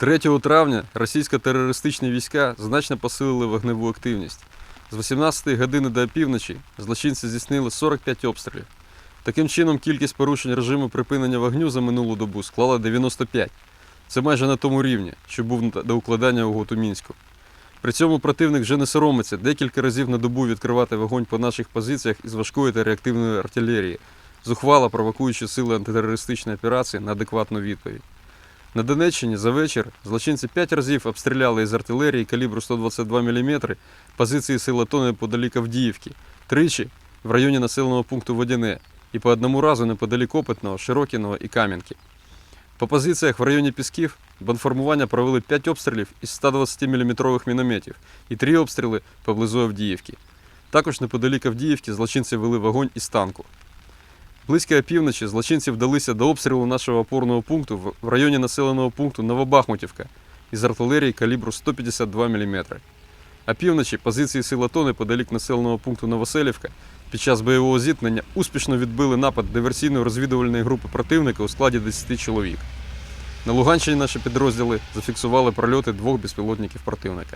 3 травня російсько-терористичні війська значно посилили вогневу активність. З 18 години до опівночі злочинці здійснили 45 обстрілів. Таким чином, кількість порушень режиму припинення вогню за минулу добу склала 95. Це майже на тому рівні, що був до укладання угод у Мінську. При цьому противник вже не соромиться декілька разів на добу відкривати вогонь по наших позиціях із важкої та реактивної артилерії, зухвало провокуючи сили антитерористичної операції на адекватну відповідь. На Донеччині за вечір злочинці п'ять разів обстріляли із артилерії калібру 122 мм позиції сил АТО неподалік Авдіївки, тричі в районі населеного пункту Водяне і по одному разу неподалік Опитного, Широкіного і Кам'янки. По позиціях в районі Пісків бандформування провели 5 обстрілів із 120 мм мінометів і 3 обстріли поблизу Авдіївки. Також неподалік Авдіївки злочинці вели вогонь із танку. Близько опівночі злочинці вдалися до обстрілу нашого опорного пункту в- районі населеного пункту Новобахмутівка із артилерії калібру 152 мм. Опівночі позиції сил АТО неподалік населеного пункту Новоселівка під час бойового зіткнення успішно відбили напад диверсійно-розвідувальної групи противника у складі 10 чоловік. На Луганщині наші підрозділи зафіксували прольоти двох безпілотників противника.